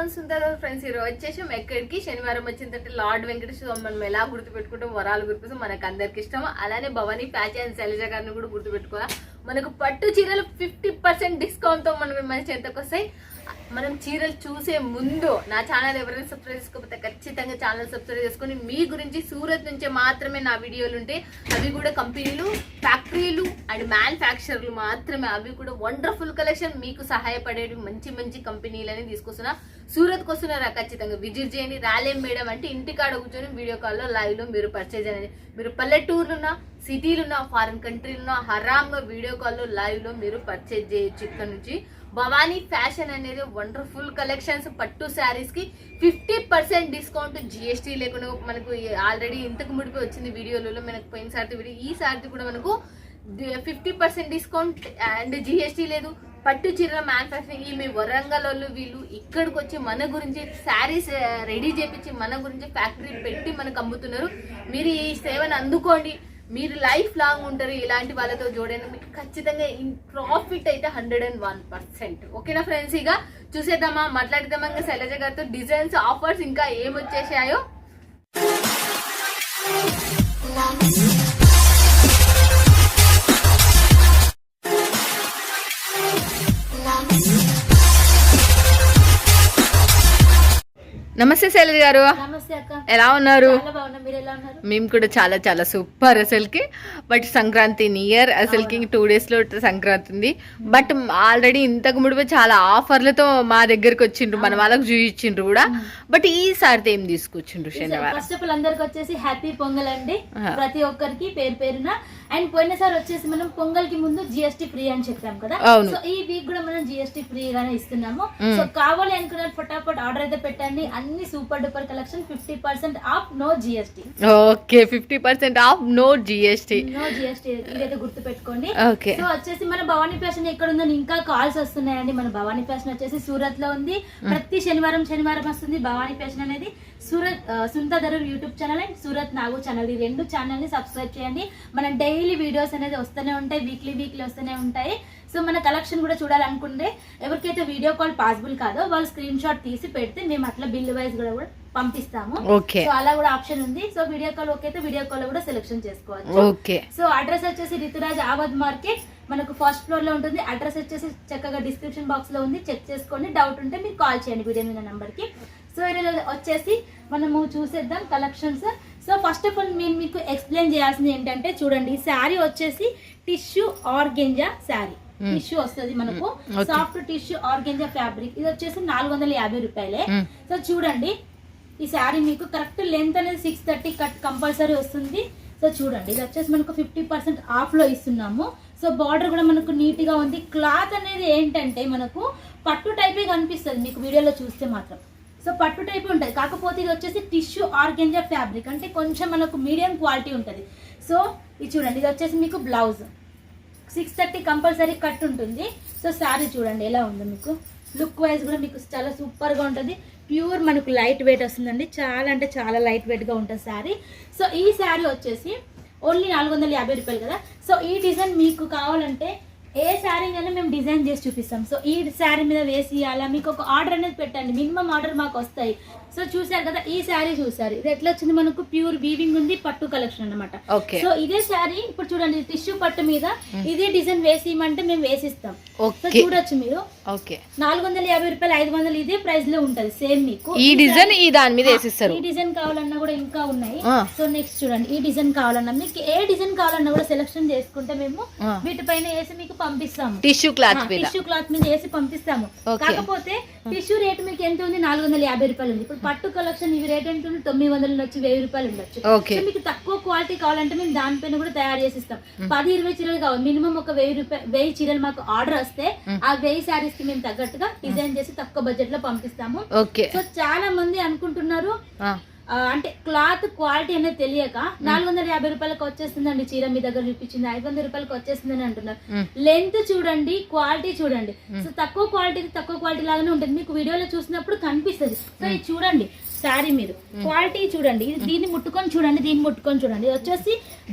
ఉంటుంది ఫ్రెండ్స్ ఈరోజు వచ్చేసి ఎక్కడికి? శనివారం వచ్చిందంటే లార్డ్ వెంకటేశ్వర మనం ఎలా గుర్తుపెట్టుకుంటాం? వరాలు గుర్తుపెట్టుకుంటాం మనకు అందరికి ఇష్టం. అలానే భవానీ ఫ్యాషన్ శైలజ గారిని కూడా గుర్తుపెట్టుకోవాలి? మనకు పట్టు చీరలు ఫిఫ్టీ పర్సెంట్ డిస్కౌంట్తో మనం మన చేతకు వస్తాయి. మనం చీరలు చూసే ముందు నా ఛానల్ ఎవరైనా సబ్స్క్రైబ్ చేసుకోకపోతే ఖచ్చితంగా ఛానల్ సబ్స్క్రైబ్ చేసుకొని మీ గురించి సూరత్ నుంచే మాత్రమే నా వీడియోలు ఉంటాయి అవి కూడా కంపెనీలు ఫ్యాక్టరీలు అండ్ మ్యానుఫ్యాక్చర్లు మాత్రమే. అవి కూడా వండర్ఫుల్ కలెక్షన్ మీకు సహాయపడేవి మంచి మంచి కంపెనీలని తీసుకొస్తున్నా. సూరత్కి వస్తున్నారా ఖచ్చితంగా. విజిట్ చేయండి. రాలేం మేడం అంటే ఇంటికాడ కూర్చొని వీడియో కాల్లో లైవ్లో మీరు పర్చేజ్ అనేది మీరు పల్లెటూరులున్నా సిటీలున్నా ఫారిన్ కంట్రీలున్నా హరామ్గా వీడియో కాల్లో లైవ్లో మీరు పర్చేజ్ చేయొచ్చు ఇక్కడ నుంచి. భవానీ ఫ్యాషన్ అనేది వండర్ఫుల్ కలెక్షన్స్ పట్టు శారీస్కి ఫిఫ్టీ పర్సెంట్ డిస్కౌంట్ జిఎస్టీ లేకుండా మనకు ఆల్రెడీ ఇంతకు ముడిపోయి వచ్చింది వీడియోలలో మనకు పోయిన సారి వీడియో ఈ సారి కూడా మనకు fifty percent discount and GST లేదు. పట్టు చీరల మ్యానుఫ్యాక్చరింగ్ ఈమె వరంగల్ వాళ్ళు వీళ్ళు ఇక్కడికి వచ్చి మన గురించి శారీస్ రెడీ చేపించి మన గురించి ఫ్యాక్టరీ పెట్టి మనకు అమ్ముతున్నారు. మీరు ఈ సేవను అందుకోండి. మీరు లైఫ్ లాంగ్ ఉంటారు ఇలాంటి వాళ్ళతో చూడండి మీకు ఖచ్చితంగా ప్రాఫిట్ అయితే హండ్రెడ్ అండ్ వన్ పర్సెంట్ ఓకేనా ఫ్రెండ్స్ ఇక చూసేద్దామా మాట్లాడదామా ఇంకా శైలజ గారితో డిజైన్స్ ఆఫర్స్ ఇంకా ఏమొచ్చేసాయో? నమస్తే శైలజ గారు. ఎలా ఉన్నారు? మేము కూడా చాలా చాలా సూపర్ అసలుకి. బట్ సంక్రాంతి నియర్ అసలుకి టూ డేస్లో సంక్రాంతి ఉంది. బట్ ఆల్రెడీ ఇంతకు ముడిపో చాలా ఆఫర్లతో మా దగ్గరికి వచ్చిండ్రు. మన వాళ్ళకి చూపించిండ్రు కూడా. బట్ ఈసారి ఏం తీసుకొచ్చిండ్రు శనివారం? ఫస్ట్ ఆఫ్ ఆల్ అందరికి వచ్చేసి హ్యాపీ పొంగల్ అండి. ప్రతి ఒక్కరికి పేరు పేరున అండ్ పోయినసారి వచ్చేసి మనం పొంగల్కి ముందు జిఎస్టీ ఫ్రీ అని చెప్పాం కదా. సో ఈ వీక్ కూడా మనం జిఎస్టీ ఫ్రీ గానే ఇస్తున్నాము. సో కావాలి అనుకున్నారు ఫటాఫట్ ఆర్డర్ అయితే పెట్టండి. అన్ని super duper collection fifty percent off no GST okay fifty percent off no GST no GST ఇదైతే గుర్తు పెట్టుకోండి సో వచ్చేసి మన భవానీ ఫ్యాషన్ ఎక్కడ ఉందని ఇంకా కాల్స్ వస్తున్నాయండి. మన భవానీ ఫ్యాషన్ వచ్చేసి సూరత్లో ఉంది ప్రతి శనివారం శనివారం వస్తుంది భవానీ ఫ్యాషన్ అనేది. సూరత్ ఆ, Sunitha Dharur YouTube channel and Surat Nagu channel. ఈ రెండు ఛానల్ని సబ్స్క్రైబ్ చేయండి. మన డైలీ వీడియోస్ అనేది వస్తూనే ఉంటాయి వీక్లీ వీక్లీ వస్తూనే ఉంటాయి. సో మన కలెక్షన్ కూడా చూడాలనుకుంటే ఎవరికైతే వీడియో కాల్ పాసిబుల్ కాదో వాళ్ళు స్క్రీన్ షాట్ తీసి పెడితే మేము అట్లా బిల్ వైజ్ కూడా కూడా పంపిస్తాము. సో అలా కూడా ఆప్షన్ ఉంది. సో వీడియో కాల్ ఓకే అయితే వీడియో కాల్ కూడా సెలెక్షన్ చేసుకోవచ్చు. ఓకే. సో అడ్రస్ వచ్చేసి రితురాజ్ ఆబాద్ మార్కెట్. మనకు ఫస్ట్ ఫ్లోర్లో ఉంటుంది. అడ్రస్ వచ్చేసి చక్కగా డిస్క్రిప్షన్ బాక్స్లో ఉంది. చెక్ చేసుకోండి. డౌట్ ఉంటే మీరు కాల్ చేయండి వీడియో మీద నంబర్కి సో ఈరోజు వచ్చేసి మనము చూసేద్దాం collections so first of all నేను మీకు ఎక్స్ప్లెయిన్ చేయాల్సింది ఏంటంటే చూడండి ఈ శారీ వచ్చేసి tissue organza sari Hmm. Tissue వస్తుంది మనకు. Hmm. Soft tissue organza fabric ఇది వచ్చేసి నాలుగు వందల యాభై రూపాయలే. Hmm. సో చూడండి ఈ శారీ మీకు కరెక్ట్ లెంత్ అనేది సిక్స్ థర్టీ కట్ కంపల్సరీ వస్తుంది. సో చూడండి ఇది వచ్చేసి మనకు ఫిఫ్టీ పర్సెంట్ ఆఫ్లో ఇస్తున్నాము. సో బార్డర్ కూడా మనకు నీట్గా ఉంది. క్లాత్ అనేది ఏంటంటే మనకు పట్టు టైపే కనిపిస్తుంది. మీకు వీడియోలో చూస్తే మాత్రం. సో పట్టు టైప్ ఉంటుంది. కాకపోతే ఇది వచ్చేసి టిష్యూ ఆర్గెంజా ఫ్యాబ్రిక్. అంటే కొంచెం మనకు మీడియం క్వాలిటీ ఉంటుంది. సో ఇది చూడండి ఇది వచ్చేసి మీకు blouse. Six thirty compulsory cut ఉంటుంది. సో శారీ చూడండి ఎలా ఉందో మీకు? లుక్ వైజ్ కూడా మీకు చాలా సూపర్గా ఉంటుంది. ప్యూర్ మనకు లైట్ వెయిట్ వస్తుందండి. చాలా అంటే చాలా లైట్ వెయిట్గా ఉంటుంది శారీ సో ఈ శారీ వచ్చేసి ఓన్లీ నాలుగు వందల యాభై రూపాయలు కదా. సో ఈ డిజైన్ మీకు కావాలంటే ఏ శారీ అయినా మేము డిజైన్ చేసి చూపిస్తాం. సో ఈ శారీ మీద వేసి ఇవ్వాలా మీకు ఒక ఆర్డర్ అనేది పెట్టండి. మినిమం ఆర్డర్ మాకు వస్తాయి. సో చూసారు కదా ఈ శారీ చూసారు ఇది ఎట్లా వచ్చింది మనకు? ప్యూర్ వీవింగ్ ఉంది పట్టు కలెక్షన్ అన్నమాట. ఓకే. సో ఇదే శారీ ఇప్పుడు చూడండి టిష్యూ పట్టు మీద ఇదే డిజైన్ వేసి ఇవ్వమంటే మేము వేసిస్తాం. చూడొచ్చు మీరు. నాలుగు వందల యాభై రూపాయలు ఐదు వందలు ఇదే ప్రైస్లో ఉంటది సేమ్ మీకు. ఈ డిజైన్ ఈ దాని మీద వేసిస్తారు. ఈ డిజైన్ కావాలన్నా కూడా ఇంకా ఉన్నాయి. సో నెక్స్ట్ చూడండి ఈ డిజైన్ కావాలన్నా మీకు ఏ డిజైన్ కావాలన్నా కూడా సెలెక్షన్ చేసుకుంటే మేము. వీటిపైన వేసి మీకు పంపిస్తాము. టిష్యూ క్లాత్ టిష్యూ క్లాత్ మీద వేసి పంపిస్తాము. కాకపోతే టిష్యూ రేట్ మీకు ఎంత ఉంది? నాలుగు వందల యాభై రూపాయలు ఉంది. ఇప్పుడు పట్టు కలెక్షన్ ఇవి రేట్ ఎంత తొమ్మిది వందలు ఉండొచ్చు వెయ్యి రూపాయలు ఉండొచ్చు. సో మీకు తక్కువ క్వాలిటీ కావాలంటే మేము దానిపైన కూడా తయారు చేసి ఇస్తాం పది ఇరవై చీరలు కావాలి. మినిమం ఒక వెయ్యి రూపాయలు వెయ్యి చీరలు మాకు ఆర్డర్ వస్తే ఆ వెయ్యి శారీస్కి మేము తగ్గట్టుగా డిజైన్ చేసి తక్కువ బడ్జెట్లో పంపిస్తాము. సో చాలా మంది అనుకుంటున్నారు అంటే క్లాత్ క్వాలిటీ అనేది తెలియక నాలుగు వందల యాభై రూపాయలకు వచ్చేస్తుందండి చీర మీ దగ్గర చూపించింది ఐదు వందల రూపాయలకు వచ్చేస్తుందని అంటున్నారు. లెంత్ చూడండి క్వాలిటీ చూడండి. సో తక్కువ క్వాలిటీ తక్కువ క్వాలిటీ లాగానే ఉంటుంది. మీకు వీడియోలో చూసినప్పుడు కనిపిస్తుంది. సో ఇది చూడండి శారీ మీరు. క్వాలిటీ చూడండి. ఇది దీన్ని ముట్టుకొని చూడండి దీన్ని ముట్టుకొని చూడండి. ఇది వచ్చేసి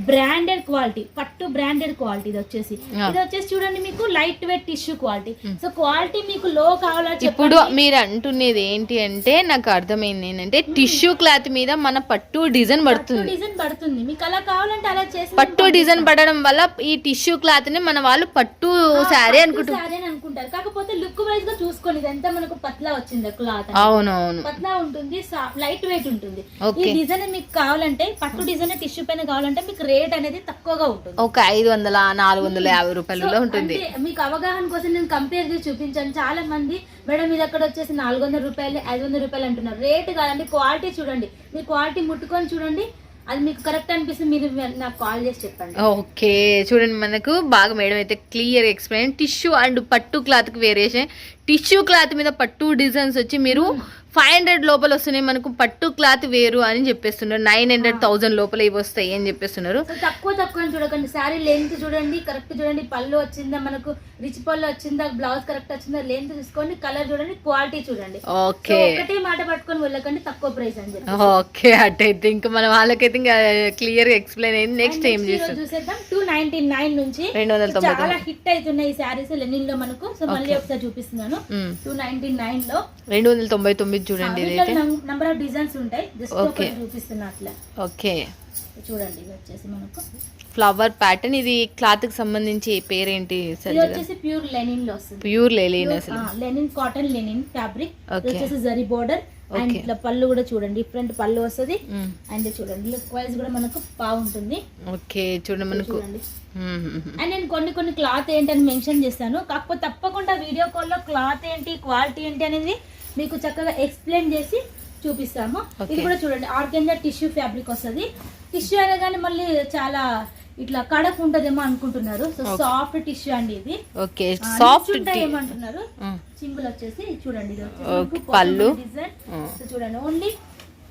బ్రాండెడ్ క్వాలిటీ పట్టు బ్రాండెడ్ క్వాలిటీ ఇది వచ్చేసి. ఇది వచ్చేసి చూడండి మీకు light weight tissue quality so quality మీకు లో కావాలా ఇప్పుడు మీరు అంటున్నది ఏంటి అంటే నాకు అర్థమైంది ఏంటంటే టిష్యూ క్లాత్ మీద మన పట్టు డిజైన్ పడుతుంది. డిజైన్ పడుతుంది. మీకు అలా కావాలంటే అలా చేసి పట్టు డిజైన్ పడడం వల్ల ఈ టిష్యూ క్లాత్ని మన వాళ్ళు పట్టు శారీ అనుకుంటారు. కాకపోతే లుక్ వైజ్గా చూసుకోండి. ఇదంతా మనకు పత్లా వచ్చింది క్లాత్ అవునవును. పత్లా ఉంటుంది లైట్ వెయిట్ ఉంటుంది. ఈ. డిజైన్ మీకు కావాలంటే పట్టు డిజైన్ టిష్యూ పైన కావాలంటే మీకు రేట్ అనేది తక్కువగా ఉంటుంది. ఒక ఐదు వందల నాలుగు వందల యాభై రూపాయలలో ఉంటుంది. మీకు అవగాహన కోసం నేను కంపేర్ చేసి చూపించాను. చాలా మంది మేడం ఇది అక్కడ వచ్చేసి నాలుగు వందల రూపాయలు ఐదు వందల రూపాయలు అంటున్నారు. రేట్ కాదండి క్వాలిటీ చూడండి. మీ క్వాలిటీ ముట్టుకొని చూడండి. అది మీకు కరెక్ట్ అనిపిస్తే మీరు నాకు కాల్ చేసి చెప్పండి. ఓకే చూడండి మనకు బాగా మేడం అయితే క్లియర్ ఎక్స్ప్లెయిన్. టిష్యూ అండ్ పట్టు క్లాత్కి వేరియేషన్. టిష్యూ క్లాత్ మీద పట్టు డిజైన్స్ వచ్చి మీరు ఫైవ్ హండ్రెడ్ లోపల వస్తున్నాయి మనకు పట్టు క్లాత్ వేరు అని చెప్పేస్తున్నారు. నైన్ హండ్రెడ్ థౌసండ్ లోపల ఇవి వస్తాయి అని చెప్పేస్తున్నారు. తక్కువ తక్కువ చూడకండి. శారీ లెంత్ చూడండి కరెక్ట్ చూడండి. పళ్ళు వచ్చిందా మనకు రిచ్ పళ్ళు వచ్చిందా బ్లౌజ్ కరెక్ట్ వచ్చిందా లెంత్ చూసుకోండి. కలర్ చూడండి క్వాలిటీ చూడండి. ఓకే. ఒకటే మాట పట్టుకొని వెళ్ళకండి తక్కువ ప్రైస్ అని చెప్పి ఓకే అట్టయితే ఇంకా మన వాళ్ళకైతే ఇంకా క్లియర్ ఎక్స్ప్లెయిన్ అయింది. నెక్స్ట్ ఏం చూసేద్దాం. టూ నైన్టీ నైన్ నుంచి రెండు వందల తొంభై చాలా హిట్ అవుతున్నాయి ఈ శారీస్ లెనిన్లో మనకు. సో మళ్ళీ ఒకసారి చూపిస్తున్నాను. టూ నైన్టీ నైన్లో. రెండు వందల తొంభై తొమ్మిది చూడండి ఇదైతే. నంబర్ ఆఫ్ డిజైన్స్ ఉంటాయి. జస్ట్. ఒకటి చూపిస్తున్నా అట్లా. ఓకే చూడండి ఇది వచ్చేసి మనకు. ఫ్లవర్ ప్యాటర్న్ ఇది క్లాత్కి సంబంధించి పేరేంటి ఇది వచ్చేసి ప్యూర్ లెనిన్లో వస్తుంది. ప్యూర్ లేలేన్ అసలు. Linen cotton linen fabric. వచ్చేసి జరీ బోర్డర్ అండ్. ఇట్లా పళ్ళు కూడా చూడండి డిఫరెంట్ పళ్ళు వస్తుంది. అండ్ చూడండి లుక్ వైజ్ కూడా మనకు బాగుంటుంది ఓకే చూడండి మనకు. అండ్ నేను కొన్ని కొన్ని క్లాత్ ఏంటని మెన్షన్ చేస్తాను. కాకపోతే తప్పకుండా వీడియో కాల్లో క్లాత్ ఏంటి క్వాలిటీ ఏంటి అనేది మీకు చక్కగా ఎక్స్ప్లెయిన్ చేసి చూపిస్తాము. ఇది. కూడా చూడండి ఆర్గెంజా టిష్యూ ఫ్యాబ్రిక్ వస్తుంది. టిష్యూ అనగానే మళ్ళీ చాలా ఇట్లా కడక్ ఉంటదేమో అనుకుంటున్నారు. సో సాఫ్ట్ టిష్యూ అండి ఇది. ఓకే సాఫ్ట్ ఏమంటున్నారు. సింబల్ వచ్చేసి చూడండి ఇది పళ్ళు. డిజైన్. సో చూడండి ఓన్లీ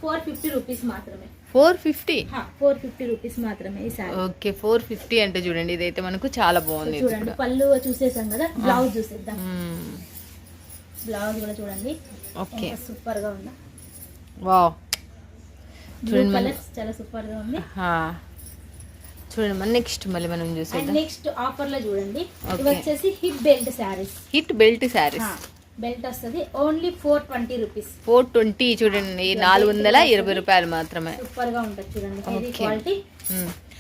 ఫోర్ ఫిఫ్టీ రూపీస్ మాత్రమే. Four fifty four fifty rupees మాత్రమే ఈ సారీ. ఓకే ఫోర్ ఫిఫ్టీ అంటే చూడండి ఇదైతే మనకు చాలా బాగుంది చూడండి పళ్ళు చూసేసాం కదా బ్లౌజ్ చూసేద్దాం. మ్మ్. బ్లౌజ్ కూడా చూడండి. ఓకే. సూపర్గా ఉందా? వావ్. చూడండి కలర్ చాలా సూపర్గా ఉంది. చూడండి మన నెక్స్ట్ మళ్ళీ మనం చూసేద్దాం. నెక్స్ట్ ఆఫర్లో చూడండి. ఇవి వచ్చేసి hip belt saris hit belt saris belt వస్తుంది. Only four twenty rupees four twenty చూడండి. నాలుగు వందల ఇరవై రూపాయలు మాత్రమే. సూపర్గా ఉంటుంది చూడండి. క్వాలిటీ.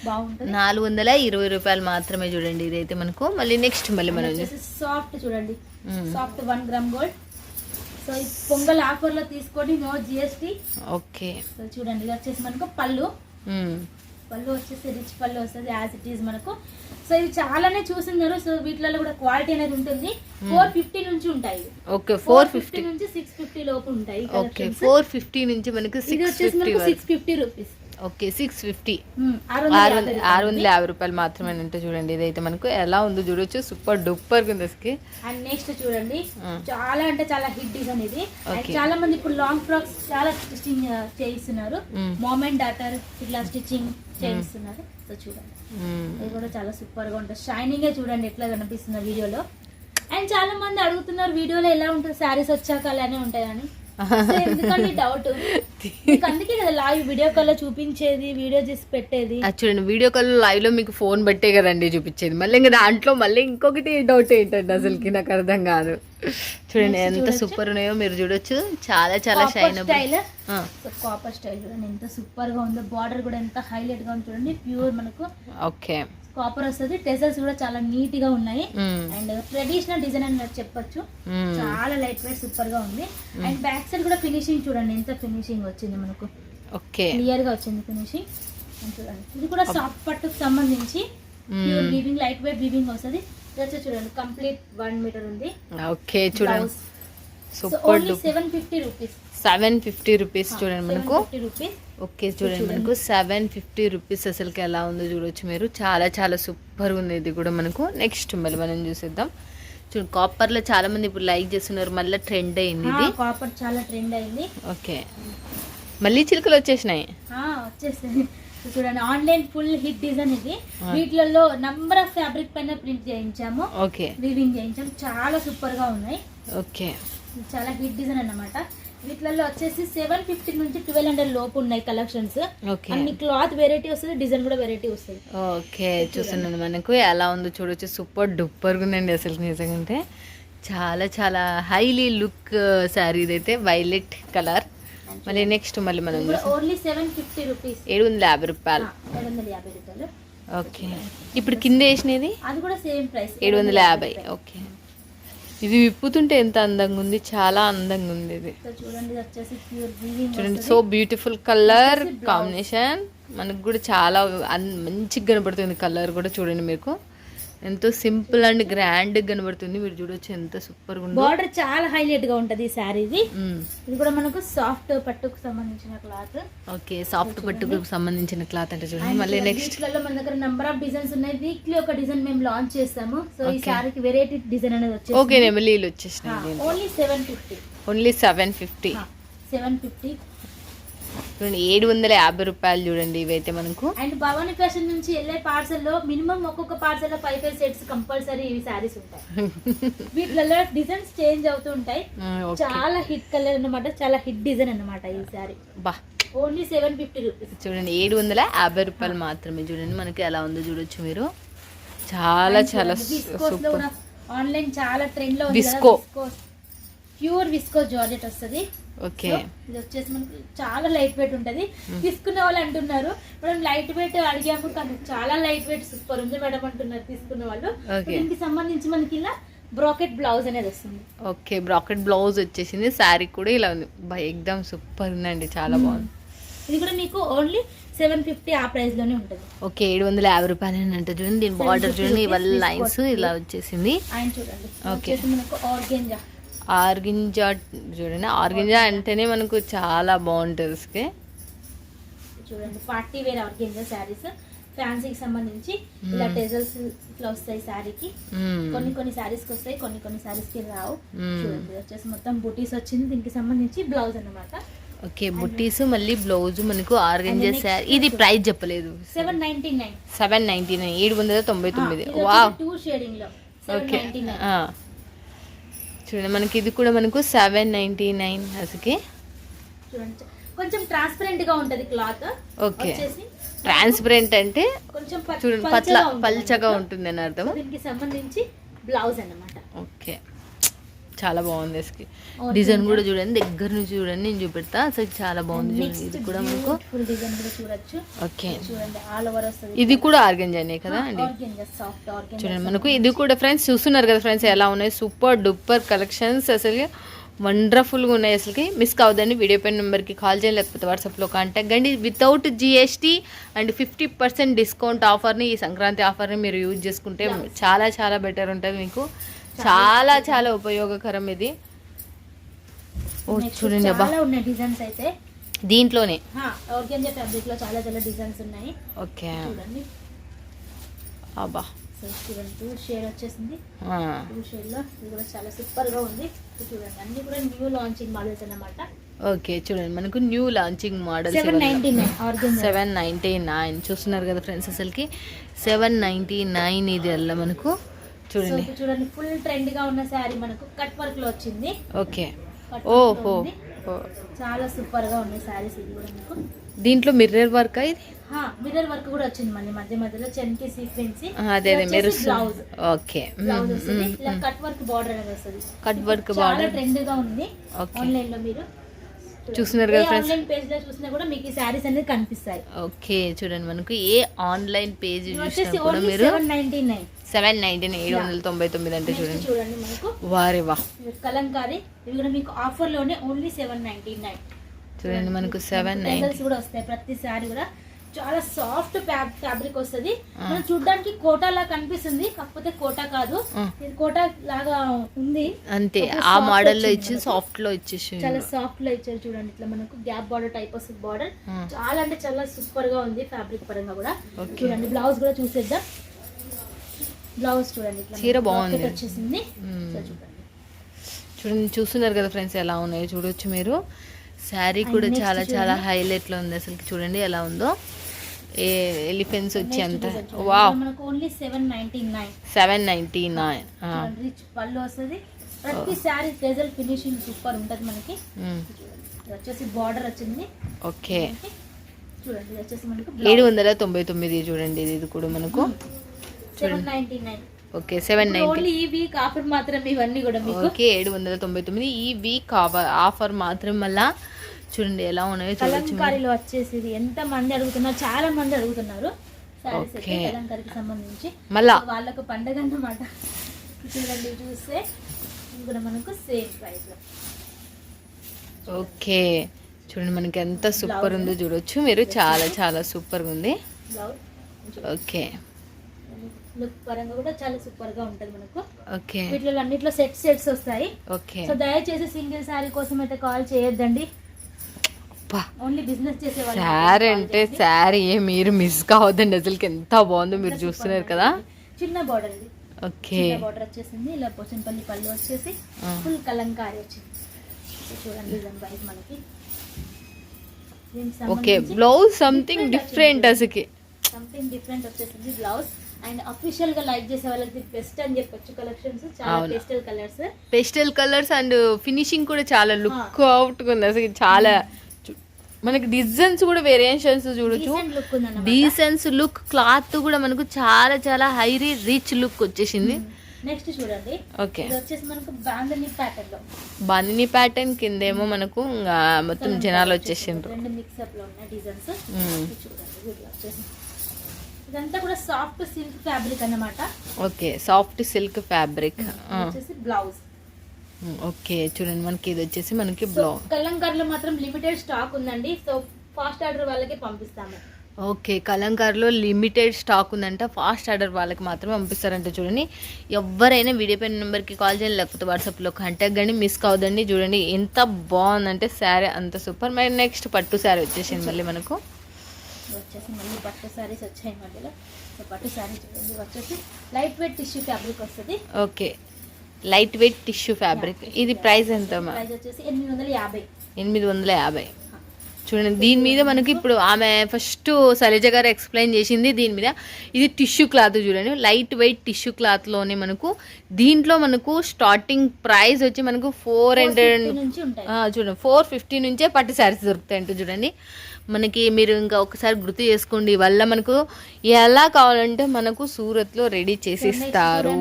బాగుంటుంది. నాలుగు వందల ఇరవై రూపాయలు మాత్రమే చూడండి. ఇదైతే మనకు. మళ్ళీ నెక్స్ట్ మళ్ళీ మనం సాఫ్ట్ చూడండి. Soft one gram gold so Pongal ఆఫర్లో తీసుకోండి నో జిఎస్టీ ఓకే. సో చూడండి ఇది వచ్చేసి మనకు పళ్ళు. పళ్ళు వచ్చేసి రిచ్ పళ్ళు వస్తుంది యాజ్ ఇట్ ఈజ్ మనకు. సో ఇవి చాలానే చూస్తున్నారు సో వీటిలో కూడా క్వాలిటీ అనేది ఉంటుంది. ఫోర్ ఫిఫ్టీ నుంచి ఉంటాయి. ఓకే ఫోర్ ఫిఫ్టీ నుంచి సిక్స్ ఫిఫ్టీ లోపు ఉంటాయి ఓకే. ఫోర్ ఫిఫ్టీ నుంచి మనకు ఇది సిక్స్ వచ్చేసి ఫిఫ్టీ మనకు six fifty rupees okay six fifty ఆరు ఆరు వందల వందల ఆరు వందల యాభై రూపాయలు మాత్రమే అంటే చూడండి. ఇదైతే మనకు ఎలా ఉందో చూడొచ్చు. సూపర్ డూపర్ ఉంది అసలు అండ్ నెక్స్ట్ చూడండి. చాలా అంటే చాలా హిట్ డిజైన్ ఇది. చాలా మంది ఇప్పుడు లాంగ్ ఫ్రాక్స్ చాలా స్టిచ్చింగ్ చేయిస్తున్నారు. Mm. మామ్ అండ్ డాటర్ ఇట్లా స్టిచ్చింగ్ చేయిస్తున్నారు. సో చూడండి. ఇది కూడా చాలా సూపర్గా ఉంటుంది. షైనింగ్ చూడండి ఎట్లా కనిపిస్తుంది వీడియోలో అండ్ చాలా మంది అడుగుతున్నారు వీడియోలో ఎలా ఉంటుంది? శారీస్ వచ్చాక అలానే ఉంటాయని డౌట్ అందుకే కదా లైవ్ వీడియో కాల్లో చూపించేది వీడియో చేసి పెట్టేది. చూడండి వీడియో కాల్ లైవ్లో మీకు ఫోన్ బట్టే కదండి చూపించేది. మళ్ళీ ఇంకా దాంట్లో మళ్ళీ ఇంకొకటి డౌట్ ఏంటండి అసలుకి? నాకు అర్థం కాదు. చూడండి ఎంత. సూపర్ ఉన్నాయో మీరు చూడొచ్చు. చాలా చాలా షైన్ స్టైల్ కాపర్ స్టైల్ చూడండి ఎంత సూపర్గా ఉందో. బార్డర్ కూడా ఎంత హైలైట్గా ఉంది చూడండి. ప్యూర్ మనకు ఓకే కాపర్ వస్తుంది. టెజల్స్ కూడా చాలా నీట్గా ఉన్నాయి అండ్ ట్రెడిషనల్ డిజైన్ అని చెప్పొచ్చు. చాలా లైట్ వెయిట్ సూపర్గా ఉంది అండ్ బ్యాక్ సైడ్ కూడా ఫినిషింగ్ చూడండి. ఎంత ఫినిషింగ్ వచ్చింది మనకు. ఓకే. క్లియర్గా వచ్చింది ఫినిషింగ్ చూడండి. ఇది కూడా సాఫ్ట్ పట్టుకు సంబంధించి pure weaving light weight weaving వస్తుంది. ఇది చూడండి. కంప్లీట్ వన్ మీటర్ ఉంది. ఓకే చూడండి. Super only seven fifty rupees seven fifty rupees చూడండి మనకు. ఓకే చూడండి మనకు సెవెన్ ఫిఫ్టీ రూపీస్ అసలుకి ఎలా ఉందో చూడొచ్చు మీరు. చాలా చాలా సూపర్ ఉంది ఇది కూడా మనకు. నెక్స్ట్ మళ్ళీ మనం చూసేద్దాం. చూడండి కాపర్లో చాలా మంది ఇప్పుడు లైక్ చేస్తున్నారు. మళ్ళీ ట్రెండ్ అయింది ఇది. కాపర్ చాలా ట్రెండ్ అయింది. ఓకే. మళ్ళీ చిలుకలు వచ్చేసినాయి. చూడండి ఆన్లైన్ ఫుల్ హిట్ డిజైన్ ఇది. వీటిలలో నంబర్ ఆఫ్ ఫ్యాబ్రిక్ పైన ప్రింట్ చేయించాము. ఓకే. వీవింగ్ చేయించాము. చాలా సూపర్గా ఉన్నాయి. ఓకే. చాలా హిట్ డిజైన్ అన్నమాట. వీటిలలో వచ్చేసి సెవెన్ ఫిఫ్టీ నుంచి ట్వెల్వ్ హండ్రెడ్ లోపు ఉన్నాయి కలెక్షన్స్ అన్ని క్లాత్ వెరైటీ వస్తుంది డిజైన్ కూడా వెరైటీ వస్తుంది. ఓకే చూస్తున్నాను మనకు. ఎలా ఉందో చూడొచ్చు. సూపర్ డూపర్గా ఉందండి అసలు నిజంగా చాలా చాలా హైలీ లుక్ శారీ ఇదైతే. Violet colour. మళ్ళీ నెక్స్ట్ మళ్ళీ మనం ఓన్లీ సెవెన్ ఫిఫ్టీ రూపీస్ ఏడు వందల యాభై రూపాయలు. ఏడు వందల యాభై రూపాయలు. ఓకే. ఇప్పుడు కింద వేసినది? అది కూడా సేమ్ ప్రైస్ ఏడు వందల యాభై ఓకే. ఇది విప్పుతుంటే ఎంత అందంగా ఉంది చాలా అందంగా ఉంది ఇది. చూడండి సో బ్యూటిఫుల్ కలర్ కాంబినేషన్ మనకు కూడా చాలా మంచిగా కనబడుతుంది కలర్ కూడా చూడండి మీకు. ఎంతో సింపుల్ అండ్ గ్రాండ్ కనబడుతుంది. మీరు చూడొచ్చు ఎంత సూపర్గా ఉందో. బార్డర్ చాలా హైలైట్గా ఉంటది ఈ శారీది. ఇది. కూడా మనకు సాఫ్ట్ పట్టుకు సంబంధించిన క్లాత్ ఓకే సాఫ్ట్ పట్టుకు సంబంధించిన క్లాత్ అంటే చూడండి. మళ్ళీ నెక్స్ట్ వీటిలలో మన దగ్గర నంబర్ ఆఫ్ డిజైన్స్ ఉన్నాయి. వీక్లీ ఒక డిజైన్ మేము లాంచ్ చేస్తాము. సో ఈ శారీకి వెరైటీ డిజైన్ అనేది వచ్చేసి ఓకే నెమలీలు వచ్చేసినాయి only seven fifty only seven fifty seven fifty చూడండి ఏడు వందల యాభై రూపాయలు చూడండి ఇవైతే మనకు. అండ్ భవానీ ఫ్యాషన్ నుంచి వెళ్ళే పార్సల్లో మినిమం ఒక్కొక్క పార్సల్లో ఫైవ్ ఫైవ్ సెట్స్ కంపల్సరీ ఇవి శారీస్ ఉంటాయి. వీటిలలో డిజైన్స్ చేంజ్ అవుతూ ఉంటాయి. చాలా హిట్ కలర్ అన్నమాట చాలా హిట్ డిజైన్ అన్నమాట ఈ శారీ బా. ఓన్లీ సెవెన్ ఫిఫ్టీ రూపీస్ చూడండి ఏడు వందల యాభై రూపాయలు మాత్రమే చూడండి మనకి ఎలా ఉందో చూడొచ్చు మీరు. చాలా చాలా సూపర్. ఆన్లైన్ చాలా ట్రెండ్లో Visco. ప్యూర్ విస్కోస్ జార్జెట్ వస్తుంది. ఓకే. ఇది వచ్చేసి మనకి చాలా లైట్ వెయిట్ ఉంటది. తీసుకున్న వాళ్ళు అంటున్నారు. మనం లైట్ వెయిట్ అడిగాము కానీ చాలా లైట్ వెయిట్ సూపర్ ఉంది మేడం అంటున్నారు తీసుకున్న వాళ్ళు. దీనికి సంబంధించి మనకి ఇలా బ్రాకెట్ బ్లౌజ్ అనేది వస్తుంది. ఓకే బ్రాకెట్ బ్లౌజ్ వచ్చేసింది. శారీ కూడా ఇలా ఉంది. బా సూపర్ ఉందండి. చాలా బాగుంది. ఇది కూడా మీకు ఓన్లీ సెవెన్ ఫిఫ్టీ ఆ ప్రైస్లోనే ఉంటుంది. ఓకే ఏడు వందల యాభై రూపాయలు అని అంటే చూడండి దీని బార్డర్ చూడండి. ఇవాళ లైన్స్ ఇలా వచ్చేసింది. ఆయన చూడండి. వచ్చేసి మనకు ఆర్గెంజా ఆర్గింజా చూడండి. ఆర్గింజా అంటేనే మనకు చాలా బాగుంటుంది. చూడండి పార్టీ వేర్ ఆర్గెంజా శారీస్. ఫ్యాన్సీకి సంబంధించి ఇలా టెజల్స్ ఇట్లా వస్తాయి శారీకి. కొన్ని కొన్ని శారీస్కి వస్తాయి కొన్ని కొన్ని శారీస్కి రావు. చూడండి వచ్చేసి మొత్తం బుటీస్ వచ్చింది. దీనికి సంబంధించి బ్లౌజ్ అన్నమాట. ఓకే బుట్టీస్ మళ్ళీ బ్లౌజ్ మనకు ఆర్గంజా And next శారీ. ఇది ప్రైస్ చెప్పలేదు. Seven ninety nine seven ninety nine ఏడు వందల తొంభై తొమ్మిది. వావ్ టూ షేడింగ్లో. ఓకే. చూడండి మనకి ఇది కూడా మనకు సెవెన్ నైంటీ నైన్ అసలుకి. చూడండి. కొంచెం ట్రాన్స్పరెంట్గా ఉంటది క్లాత్ ఓకే. ట్రాన్స్పరెంట్ అంటే కొంచెం ప- చూడండి పట్ల పల్చగా ఉంటుంది అని అర్థం. దీనికి సంబంధించి బ్లౌజ్ అన్నమాట. ఓకే. చాలా బాగుంది అసలు. డిజైన్ కూడా చూడండి దగ్గర నుంచి చూడండి నేను చూపెడతా. అసలు చాలా బాగుంది చూడండి ఇది కూడా చూడొచ్చు. ఓకే. ఇది కూడా ఆర్గంజానే కదా అండి? చూడండి మనకు ఇది కూడా ఫ్రెండ్స్ చూస్తున్నారు కదా ఫ్రెండ్స్ ఎలా ఉన్నాయి? సూపర్ డూపర్ కలెక్షన్స్ అసలు. వండర్ఫుల్గా ఉన్నాయి అసలుకి. మిస్ కావద్దండి వీడియో పైన నెంబర్కి కాల్ చేయండి లేకపోతే వాట్సాప్లో కాంటాక్ట్ కండి. Without GST and fifty percent discount ఆఫర్ని ఈ సంక్రాంతి ఆఫర్ని మీరు యూజ్ చేసుకుంటే చాలా చాలా బెటర్ ఉంటుంది మీకు. చాలా చాలా ఉపయోగకరం ఇది. ఓ చూడండి అబ్బా. ఉన్నాయి డిజైన్స్ అయితే. దీంట్లోనే? ఆర్గెంజా ఫ్యాబ్రిక్లో చాలా చాలా డిజైన్స్ ఉన్నాయి. ఓకే. చూడండి. అబ్బా. సో చూడండి టూ షేడ్ వచ్చేసింది. ఆ. టూ షేడ్లో ఇది కూడా చాలా సూపర్గా ఉంది చూడండి అన్ని కూడా న్యూ లాంచింగ్ మోడల్స్ అన్నమాట. ఓకే చూడండి మనకు new launching model seven ninety nine ninety చూస్తున్నారు కదా ఫ్రెండ్స్ అసలుకి. సెవెన్ నైంటీ నైన్ ఇది అల్ల మనకు. చూడండి. చూడండి ఫుల్ ట్రెండ్గా ఉన్న శారీ మనకు కట్ వర్క్లో వచ్చింది. ఓకే. ఓహో. చాలా సూపర్గా ఉన్నాయి శారీస్ ఇది కూడా మీకు. దీంట్లో మిర్రర్ వర్క్ ఇది? మిర్రర్ వర్క్ కూడా వచ్చింది మళ్ళీ మధ్య మధ్యలో చెన్కి సీక్వెన్సీ అదే అదే మెరుస్తుంది బ్లౌజ్ ఓకే. బ్లౌజ్ వస్తుంది. ఇలా కట్ వర్క్ బార్డర్ అనేది వస్తుంది. కట్ వర్క్ బార్డర్ ట్రెండ్గా ఉంది. ఆన్లైన్లో మీరు చూస్తున్నారు. కదా? ఆన్లైన్ పేజ్లో చూసినా కూడా మీకు ఈ శారీస్ అనేది కనిపిస్తాయి. ఓకే చూడండి మనకు ఏ ఆన్లైన్ పేజ్ చూసినా కూడా మీరు సెవెన్ నైన్టీ నైన్ ఏడు వందల తొంభై తొమ్మిది అంటే చూడండి. చూడండి మనకు. వారే వా. కలంకారీ ఇవి కూడా మీకు ఆఫర్లోనే ఓన్లీ సెవెన్ నైన్టీ నైన్ చూడండి మనకు సెవెన్ నైన్ కూడా వస్తాయి. ప్రతి శారీ కూడా చాలా సాఫ్ట్ ఫ్యాబ్రిక్ వస్తుంది. మనం చూడడానికి కోటా లాగా కనిపిస్తుంది. కాకపోతే కోటా కాదు. ఇది కోటా లాగా ఉంది. అంతే. ఆ మోడల్లో వచ్చింది. ఇచ్చి. సాఫ్ట్లో ఇచ్చేసి చాలా సాఫ్ట్లో ఇచ్చారు చూడండి. ఇట్లా మనకు గ్యాప్ బార్డర్ టైప్ వస్తుంది బార్డర్. చాలా అంటే చాలా సూపర్గా ఉంది ఫ్యాబ్రిక్ పరంగా కూడా. చూడండి బ్లౌజ్ కూడా చూసేద్దాం. బ్లౌజ్ చూడంండి చీర బాగుంది. వచ్చేసింది. చూడండి. చూడండి చూస్తున్నారు కదా ఫ్రెండ్స్ ఎలా ఉన్నాయో చూడొచ్చు మీరు. శారీ కూడా చాలా. చాలా హైలైట్లో ఉంది అసలు చూడండి ఎలా ఉందో. ఎలిఫెంట్స్ వచ్చి అంత. Wow only seven ninety nine seven ninety nine rich పళ్ళు వస్తుంది. ప్రతి శారీ గజల్ ఫినిషింగ్ సూపర్ ఉంటుంది మనకి. వచ్చేసి బార్డర్ వచ్చింది. ఓకే. చూడండి ఇది వచ్చేసి మనకు ఏడు వందల తొంభై తొమ్మిది చూడండి ఇది కూడా మనకు. Seven ninety nine okay seven ninety ఈ వీక్ ఆఫర్ మాత్రం ఇవన్నీ కూడా మీకు. ఓకే ఏడు వందల తొంభై తొమ్మిది ఈ వీక్ ఆఫర్ మాత్రం మళ్ళా చూడండి ఎలా ఉన్నాయో కలంకారీలో వచ్చేసి ఎంత మంది అడుగుతున్నారు? చాలా మంది అడుగుతున్నారు. కలంకారీకి సంబంధించి. మళ్ళా. వాళ్ళకు పండగ అన్నమాట. చూడండి చూస్తే. కూడా మనకు సేమ్ ప్రైస్ ఓకే. చూడండి మనకి ఎంత సూపర్ ఉందో చూడొచ్చు. మీరు చాలా చాలా సూపర్గా ఉంది. ఓకే. లుక్ పరంగా కూడా చాలా సూపర్గా ఉంటది మనకు. ఓకే. వీటిలో అన్నిట్లో సెట్ సెట్స్ వస్తాయి. ఓకే. సో దయచేసి సింగిల్ శారీ కోసం అయితే కాల్ చేయొద్దండి అబ్బా ఓన్లీ బిజినెస్ చేసే వాళ్ళు శారీ అంటే శారీ మీరు మిస్ కావద్దండి. అసలుకి ఎంత బాగుందో మీరు చూస్తున్నారు కదా. చిన్న బార్డర్ ఇది. ఓకే. బార్డర్ వచ్చేసింది. ఇలా పోచంపల్లి పళ్ళు వచ్చేసి. ఫుల్ కలంకారీ వచ్చింది. చూడండి మనకి. ఓకే బ్లౌజ్ సంథింగ్ డిఫరెంట్ అసలుకి. సంథింగ్ డిఫరెంట్ వచ్చేసింది బ్లౌజ్ అండ్ అఫీషియల్గా లైక్ చేసే వాళ్ళకి బెస్ట్ అని చెప్పొచ్చు. కలెక్షన్స్ చాలా. Pastel colours pastel colours and finishing కూడా చాలా లుక్ అవుట్ ఉంది అసలు చాలా చూ- మనకి డిజైన్స్ కూడా వేరియేషన్స్ చూడొచ్చు. డీసెన్స్ లుక్ క్లాత్ కూడా మనకు చాలా చాలా హైరీ రిచ్ లుక్ వచ్చేసింది. నెక్స్ట్ చూడండి. ఓకే. ఇది వచ్చేసి మనకు బాందని ప్యాటర్న్లో. ప్యాటర్న్ కిందేమో మనకు మొత్తం జనాలు వచ్చేసిండ్రు. రెండు మిక్సప్లో ఉన్న డిజైన్స్ మ్మ్. చూడండి వీటిలో వచ్చేసి. ఇదంతా కూడా సాఫ్ట్ సిల్క్ ఫ్యాబ్రిక్ అన్నమాట. ఓకే సాఫ్ట్ సిల్క్ ఫ్యాబ్రిక్ వచ్చేసి బ్లౌజ్ ఓకే చూడండి మనకి ఇది వచ్చేసి మనకి బ్లౌజ్ కలంకార్లో మాత్రం లిమిటెడ్ స్టాక్ ఉందండి. సో ఫాస్ట్ ఆర్డర్ వాళ్ళకి పంపిస్తాము. ఓకే కలంకార్లో లిమిటెడ్ స్టాక్ ఉందంట. ఫాస్ట్ ఆర్డర్ వాళ్ళకి మాత్రం పంపిస్తారంట చూడండి. ఎవరైనా వీడియో పైన నెంబర్కి కాల్ చేయండి లేకపోతే వాట్సాప్లో కాంటాక్ట్ కానీ మిస్ కావద్దండి. చూడండి ఎంత బాగుందంటే శారీ అంత సూపర్ మరి నెక్స్ట్ పట్టు శారీ వచ్చేసింది మళ్ళీ మనకు. వచ్చేసి మళ్ళీ పట్టు శారీస్ వచ్చాయి మధ్యలో. పట్టు శారీ చూడండి వచ్చేసి లైట్ వెయిట్ టిష్యూ ఫ్యాబ్రిక్ వస్తుంది. Okay. Light weight tissue fabric. ఇది ప్రైస్ ఎంత ఎనిమిది వందల యాభై. ఎనిమిది వందల యాభై. చూడండి దీని మీద మనకి ఇప్పుడు ఆమె ఫస్ట్ శైలజ గారు ఎక్స్ప్లెయిన్ చేసింది దీని మీద. ఇది టిష్యూ క్లాత్ చూడండి లైట్ వెయిట్ టిష్యూ క్లాత్లోనే మనకు దీంట్లో మనకు స్టార్టింగ్ ప్రైస్ వచ్చి మనకు ఫోర్ హండ్రెడ్ 450 నుంచి ఉంటాయి. చూడండి ఫోర్ ఫిఫ్టీ నుంచే పట్టు శారీస్ దొరుకుతాయి అంటూ చూడంండి. మనకి మీరు ఇంకా ఒకసారి గుర్తు చేసుకోండి వల్ల మనకు ఎలా కావాలంటే మనకు సూరత్లో రెడీ చేసి ఇస్తారు.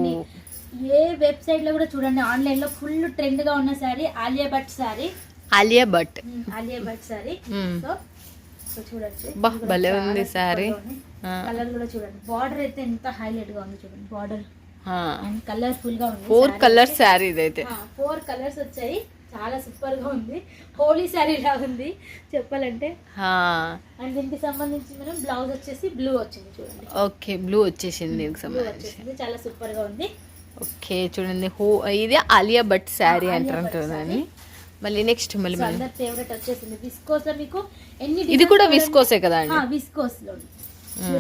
ఏ వెబ్సైట్లో కూడా చూడండి. ఆన్లైన్లో ఫుల్ ట్రెండ్గా ఉన్న శారీ ఆలియా భట్ శారీ. ఆలియా భట్. ఆలియా భట్ మ్మ్. సో చూడొచ్చు భలే ఉంది. ఆ. కలర్ కూడా చూడండి. బార్డర్ అయితే ఎంత హైలైట్గా ఉంది చూడండి. బార్డర్. అండ్ కలర్ఫుల్గా ఉంది ఫోర్ కలర్ శారీ ఇదైతే. ఫోర్ కలర్స్ వచ్చాయి. చాలా సూపర్గా ఉంది. హోలీ శారీ లాగా ఉంది. చెప్పాలంటే. అండ్ దీనికి సంబంధించి మనం బ్లౌజ్ వచ్చేసి బ్లూ వచ్చింది చూడండి. ఓకే బ్లూ వచ్చేసింది దీనికి సంబంధించి. చాలా సూపర్గా ఉంది. ఓకే చూడండి హో ఇది ఆలియా భట్ శారీ ఆ, అంటారు ఆలియా భట్ దాన్ని. మళ్ళీ నెక్స్ట్ మళ్ళీ ఫేవరెట్ వచ్చేసింది. విస్కోస్ మీకు ఎన్ని ఇది కూడా విస్కోసే కదా అండి. విస్కోస్లో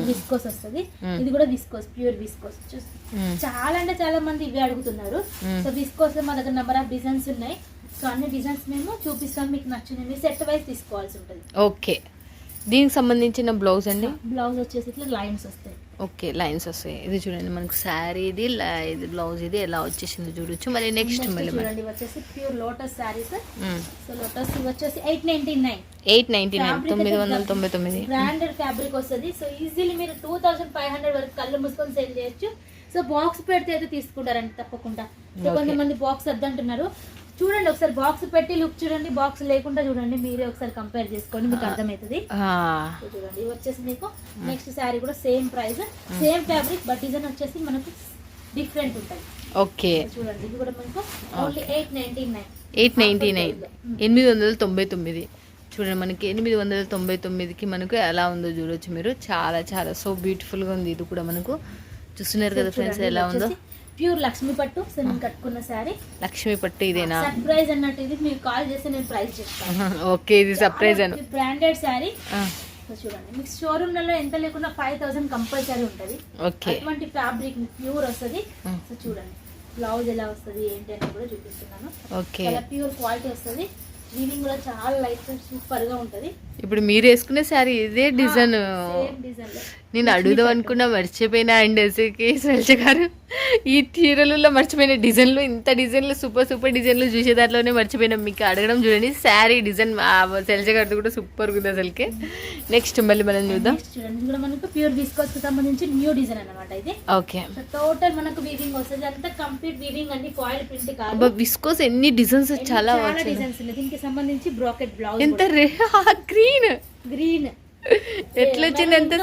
విస్కోస్ వస్తుంది. ఇది కూడా విస్కోస్ ప్యూర్ విస్కోస్. చాలా అంటే చాలా మంది ఇవి అడుగుతున్నారు. సో విస్కోస్లో మా దగ్గర నెంబర్ ఆఫ్ డిజైన్స్ ఉన్నాయి. సో అన్ని డిజైన్స్ మేము చూపిస్తాం. మీకు నచ్చినవి సెట్ వైజ్ తీసుకోవాల్సి ఉంటుంది. ఓకే దీనికి సంబంధించిన బ్లౌజ్ అండి? బ్లౌజ్ వచ్చేసి ఇట్లా లైన్స్ వస్తాయి. ఓకే లైన్స్ వస్తాయి. ఇది చూడండి మనకు శారీ ఇది ఇది బ్లౌజ్ ఇది ఎలా వచ్చేసింది చూడొచ్చు. మళ్ళీ నెక్స్ట్ మళ్ళీ చూడండి వచ్చేసి pure lotus saris. So lotus ఇవి వచ్చేసి eight ninety nine eight ninety nine తొమ్మిది వందల తొంభై తొమ్మిది. బ్రాండెడ్ ఫ్యాబ్రిక్ వస్తుంది. సో ఈజీలీ మీరు టూ థౌసండ్ ఫైవ్ హండ్రెడ్ వరకు కళ్ళు మూసుకొని సేల్ చేయొచ్చు. సో బాక్స్ పెడితే అయితే తీసుకుంటారండి తప్పకుండా. కొంతమంది బాక్స్ వద్దంటున్నారు. చూడండి ఒకసారి బాక్స్ పెట్టి లుక్ చూడండి బాక్స్ లేకుండా చూడండి మీరే ఒకసారి కంపేర్ చేసుకోండి మీకు అర్థమవుతుంది. చూడండి వచ్చేసి మీకు నెక్స్ట్ శారీ కూడా same price same fabric but design వచ్చేసి మనకు డిఫరెంట్ ఉంటుంది. ఓకే. చూడండి ఇది కూడా మనకు only eight ninety nine eight ninety nine ఎనిమిది వందల తొంభై తొమ్మిది. చూడండి మనకి ఎనిమిది వందల తొంభై తొమ్మిదికి మనకు ఎలా ఉందో చూడొచ్చు మీరు. చాలా చాలా సో బ్యూటిఫుల్గా ఉంది. ఇది కూడా మనకు చూస్తున్నారు కదా ఫ్రెండ్స్ ఎలా ఉందో. ప్యూర్ లక్ష్మీ పట్టు సో నేను కట్టుకున్న శారీ. లక్ష్మీ పట్టు ఇదేనా? సర్ప్రైజ్ అన్నట్టు ఇది. మీరు కాల్ చేస్తే నేను ప్రైస్ చెప్తాను. ఓకే ఇది సర్ప్రైజ్ అను బ్రాండెడ్ శారీ. చూడండి. మీకు షోరూమ్లలో ఎంత లేకుండా ఫైవ్ థౌసండ్ కంపల్సరీ ఉంటుంది. ఓకే. అటువంటి ఫ్యాబ్రిక్ ప్యూర్ వస్తుంది. సో చూడండి. బ్లౌజ్ ఎలా వస్తుంది ఏంటి అని కూడా చూపిస్తున్నాను. ఓకే. ప్యూర్ క్వాలిటీ వస్తుంది. వీవింగ్ కూడా చాలా లైట్ సూపర్గా ఉంటది. ఇప్పుడు మీరు వేసుకునే శారీ ఇదే డిజైన్. సేమ్ డిజైన్ నేను అడుగుదాం అనుకున్నా మర్చిపోయినా అండ్ అసలుకి. శైలజ గారు ఈ చీరలలో మర్చిపోయిన డిజైన్లు ఇంత డిజైన్లు సూపర్ సూపర్ డిజైన్లు చూసే దాంట్లోనే మర్చిపోయినా. మీకు అడగడం చూడండి శారీ డిజైన్ శైలజ గారిది కూడా సూపర్ ఉంది అసలుకి. నెక్స్ట్ మళ్ళీ మనం చూద్దాం. Next చూడండి ఇది కూడా మనకు ప్యూర్ విస్కోస్కి సంబంధించి న్యూ డిజైన్ అన్నమాట ఇది. ఓకే టోటల్ మనకు వీవింగ్ వస్తుంది. అంతా కంప్లీట్ వీవింగ్ ప్రింట్ కాదు. విస్కోస్ ఎన్ని డిజైన్స్ చాలా డిజైన్స్ దీనికి సంబంధించి బ్రాకెట్ బ్లౌజ్ ఎంత గ్రీన్ గ్రీన్ ఎట్లా వచ్చింది? ఎంత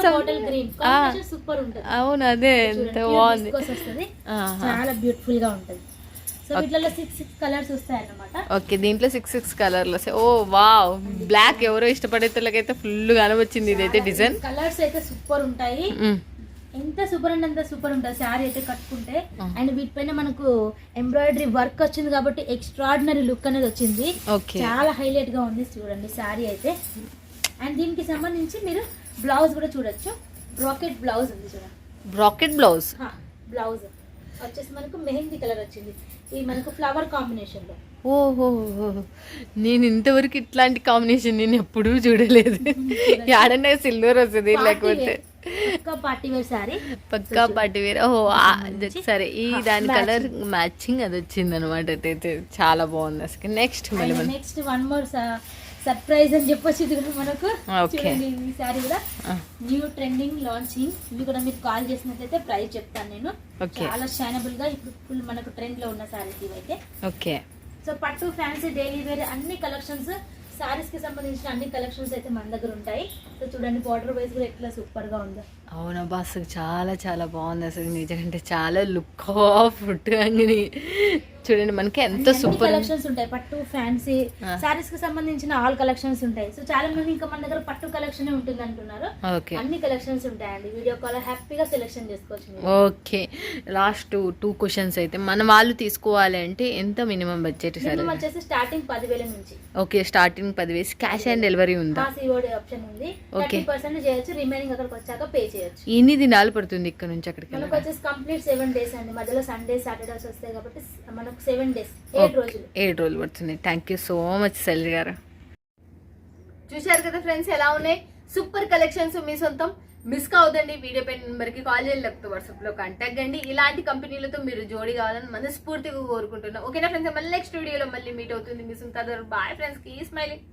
సూపర్ ఉంటుంది. అవును అదే ఎంత బాగుంది. చాలా బ్యూటిఫుల్గా ఉంటుంది ఓకే. దీంట్లో సిక్స్ సిక్స్ కలర్లు వస్తాయి. ఓ వావ్. బ్లాక్ ఎవరో ఇష్టపడే వాళ్ళకైతే ఫుల్ కనవచ్చింది ఇదైతే డిజైన్ కలర్స్ అయితే సూపర్ ఉంటాయి. ఎంత సూపర్ అంటే అంత సూపర్ ఉంటుంది శారీ అయితే కట్టుకుంటే. అండ్ వీటిపైన మనకు ఎంబ్రాయిడరీ వర్క్ వచ్చింది కాబట్టి ఎక్స్ట్రాడినరీ లుక్ అనేది వచ్చింది. చాలా హైలైట్గా ఉంది చూడండి శారీ అయితే. అండ్ దీనికి సంబంధించి మీరు బ్లౌజ్ కూడా చూడొచ్చు. బ్రాకెట్ బ్లౌజ్ ఉంది చూడండి. బ్రాకెట్ బ్లౌజ్ బ్లౌజ్ వచ్చేసి మనకు మెహందీ కలర్ వచ్చింది. ఇది మనకు ఫ్లవర్ కాంబినేషన్లో. ఓహో నేను ఇంతవరకు ఇట్లాంటి కాంబినేషన్ నేను ఎప్పుడూ చూడలేదు. ఆడనే సిల్వర్ వస్తుంది లేకపోతే. పక్కా పార్టీ వేర్ ఓహో సరే ఈ దాని కలర్ మ్యాచింగ్ అది వచ్చింది అనమాట అయితే చాలా బాగుంది. అసలు next next one more surprise అని చెప్పొచ్చు ఇది కూడా మనకు. చూడండి ఈ శారీ కూడా. న్యూ ట్రెండింగ్ లాంచింగ్ ఇవి కూడా మీరు కాల్ చేసినట్లయితే ప్రైస్ చెప్తాను నేను. చాలా షైనబుల్గా ఇప్పుడు ఫుల్ మనకు ట్రెండ్లో ఉన్న శారీస్ ఇవైతే. ఓకే. సో పట్టు ఫ్యాన్సీ డైలీ వేర్ అన్ని కలెక్షన్స్ సారీస్కి సంబంధించిన అన్ని కలెక్షన్స్ అయితే మన దగ్గర ఉంటాయి. సో చూడండి బార్డర్ వైజ్ కూడా ఎట్లా సూపర్గా ఉందో. అవునబ్బా అసలు చాలా చాలా బాగుంది. అసలు నిజంటే చాలా లుక్ ఆఫ్ ఫుడ్ అంగని చూడండి మనకి ఎంత సూపర్ కలెక్షన్స్ ఉంటాయి. పట్టు ఫ్యాన్సీ. సారీస్కి సంబంధించిన ఆల్ కలెక్షన్స్ ఉంటాయి. సో చాలా మంది ఇంకా మన దగ్గర పట్టు కలెక్షన్ ఉంటుంది అంటున్నారు. ఓకే. అన్ని కలెక్షన్స్ ఉంటాయండి. వీడియో కాల్ హ్యాపీగా సెలెక్షన్ చేసుకోవచ్చు ఓకే. లాస్ట్ టూ క్వశ్చన్స్ అయితే మన వాళ్ళు తీసుకోవాలి అంటే ఎంత మినిమం బడ్జెట్ సరే? వచ్చేసి స్టార్టింగ్ పదివేల నుంచి. ఓకే స్టార్టింగ్ పది వేసి క్యాష్ ఆన్ డెలివరీ ఉందా ఆప్షన్ ఉంది. థర్టీ పర్సెంట్ చేయొచ్చు. రిమైనింగ్ అక్కడికి వచ్చాక పే చేయొచ్చు. ఎన్ని దినాలు పడుతుంది ఇక్కడ నుంచి అక్కడికి మనకు? వచ్చేసి కంప్లీట్ సెవెన్ డేస్ అండి. మధ్యలో సండే సాటర్డేస్ వస్తాయి కాబట్టి మనకు సెవెన్ డేస్ ఏడు రోజులు. ఏడు రోజులు పడుతుంది. Thank you so much Selvi గారు. చూశారు కదా ఫ్రెండ్స్ ఎలా ఉన్నాయి? సూపర్ కలెక్షన్స్ మీ సొంతం. మిస్ కావద్దండి వీడియో పైన నెంబర్కి కాల్ చేయండి లేకపోతే వాట్సాప్లో కాంటాక్ట్ కండి ఇలాంటి కంపెనీలతో మీరు జోడి కావాలని మనస్ఫూర్తిగా కోరుకుంటున్నాం. ఓకేనా ఫ్రెండ్స్ మళ్ళీ నెక్స్ట్ వీడియోలో మళ్ళీ మీట్ అవుతుంది. మీ సొంత బాయ్ ఫ్రెండ్స్కి స్మైలింగ్